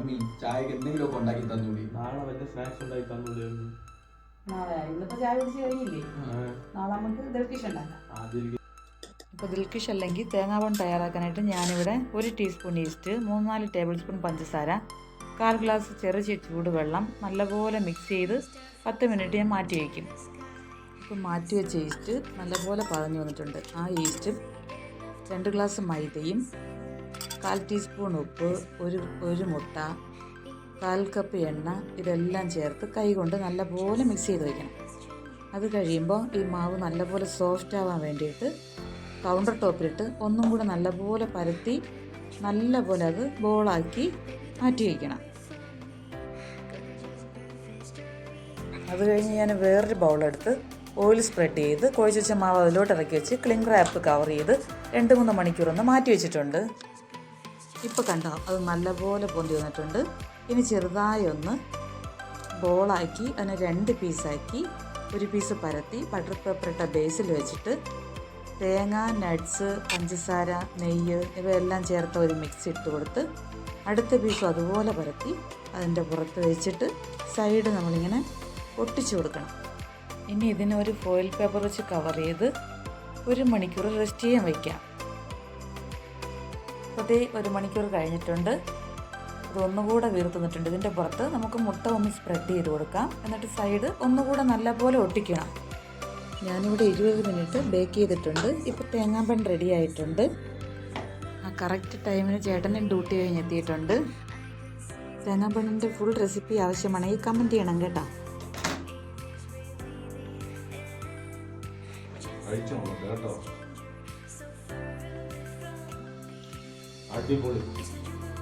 Mummy ചായക്ക് എന്തെങ്കിലുമൊക്കെ ഉണ്ടാക്കി തന്നൂടി. നാളെ വല്ല സ്നാക്സ് ഉണ്ടാക്കി തന്നൂടെ നാളെ ഇന്നിപ്പോ ചായ കുടിച്ച് കഴിഞ്ഞില്ലേ നാളെ നമുക്ക് ദൽക്കിഷ് ഉണ്ടാക്കാം. ഇപ്പോൾ ദിൽക്കിഷ് അല്ലെങ്കിൽ തേങ്ങാവൺ തയ്യാറാക്കാനായിട്ട് ഞാനിവിടെ ഒരു ടീസ്പൂൺ ഈസ്റ്റ് മൂന്നാൽ ടേബിൾ സ്പൂൺ പഞ്ചസാര കാൽ ഗ്ലാസ് ചെറിയ ചൂടുവെള്ളം നല്ലപോലെ മിക്സ് ചെയ്ത് പത്ത് മിനിറ്റ് ഞാൻ മാറ്റി വയ്ക്കും ഇപ്പം മാറ്റി വെച്ച ഈസ്റ്റ് നല്ലപോലെ പതഞ്ഞു വന്നിട്ടുണ്ട്. ആ ഈസ്റ്റും രണ്ട് ഗ്ലാസ് മൈദയും കാൽ ടീസ്പൂൺ ഉപ്പ് ഒരു ഒരു മുട്ട കാൽ കപ്പ് എണ്ണ ഇതെല്ലാം ചേർത്ത് കൈ കൊണ്ട് നല്ലപോലെ മിക്സ് ചെയ്ത് വയ്ക്കണം അത് കഴിയുമ്പോൾ ഈ മാവ് നല്ലപോലെ സോഫ്റ്റ് ആവാൻ വേണ്ടിയിട്ട് കൗണ്ടർ ടോപ്പിലിട്ട് ഒന്നും കൂടെ നല്ലപോലെ പരത്തി നല്ലപോലെ അത് ബോളാക്കി മാറ്റി വയ്ക്കണം അത് കഴിഞ്ഞ് ഞാൻ വേറൊരു ബൗളെടുത്ത് ഓയിൽ സ്പ്രെഡ് ചെയ്ത് കുഴച്ച് മാവ് അതിലോട്ട് ഇറക്കി വെച്ച് ക്ലിംഗ് റാപ്പ് കവർ ചെയ്ത് രണ്ട് മൂന്ന് മണിക്കൂറൊന്ന് മാറ്റി വെച്ചിട്ടുണ്ട്. ഇപ്പോൾ കണ്ടോ അത് നല്ലപോലെ പൊന്തി വന്നിട്ടുണ്ട്. ഇനി ചെറുതായി ഒന്ന് ബോളാക്കി അതിനെ രണ്ട് പീസാക്കി ഒരു പീസ് പരത്തി ബട്ടർ പേപ്പർ ഇട്ട ബേസിൽ വെച്ചിട്ട് തേങ്ങ നട്ട്സ് പഞ്ചസാര നെയ്യ് ഇവയെല്ലാം ചേർത്ത ഒരു മിക്സ് ഇട്ട് കൊടുത്ത് അടുത്ത പീസും അതുപോലെ പരത്തി അതിന്റെ പുറത്ത് വെച്ചിട്ട് സൈഡ് നമ്മളിങ്ങനെ ഒട്ടിച്ചു കൊടുക്കണം. ഇനി ഇതിനെ ഒരു ഫോയിൽ പേപ്പർ വെച്ച് കവർ ചെയ്ത് ഒരു മണിക്കൂർ റെസ്റ്റ് ചെയ്യാൻ വയ്ക്കാം ദേ ഒരു മണിക്കൂർ കഴിഞ്ഞിട്ടുണ്ട്. ഇതൊന്നുകൂടെ വീർത്തുന്നിട്ടുണ്ട്. ഇതിന്റെ പുറത്ത് നമുക്ക് മുട്ട ഒന്ന് സ്പ്രെഡ് ചെയ്ത് കൊടുക്കാം. എന്നിട്ട് സൈഡ് ഒന്നുകൂടെ നല്ലപോലെ ഒട്ടിക്കണം. ഞാനിവിടെ ഇരുപത് മിനിറ്റ് ബേക്ക് ചെയ്തിട്ടുണ്ട്. ഇപ്പോൾ തേങ്ങാപ്പൻ റെഡി ആയിട്ടുണ്ട്. ആ കറക്റ്റ് ടൈമിന് ചേട്ടനും ഡ്യൂട്ടി കഴിഞ്ഞ് എത്തിയിട്ടുണ്ട്. തേങ്ങാപ്പണ്ണിന്റെ ഫുൾ റെസിപ്പി ആവശ്യമാണ്. ഈ കമന്റ് ചെയ്യണം കേട്ടോ. കേട്ടോ. അടിപൊളി.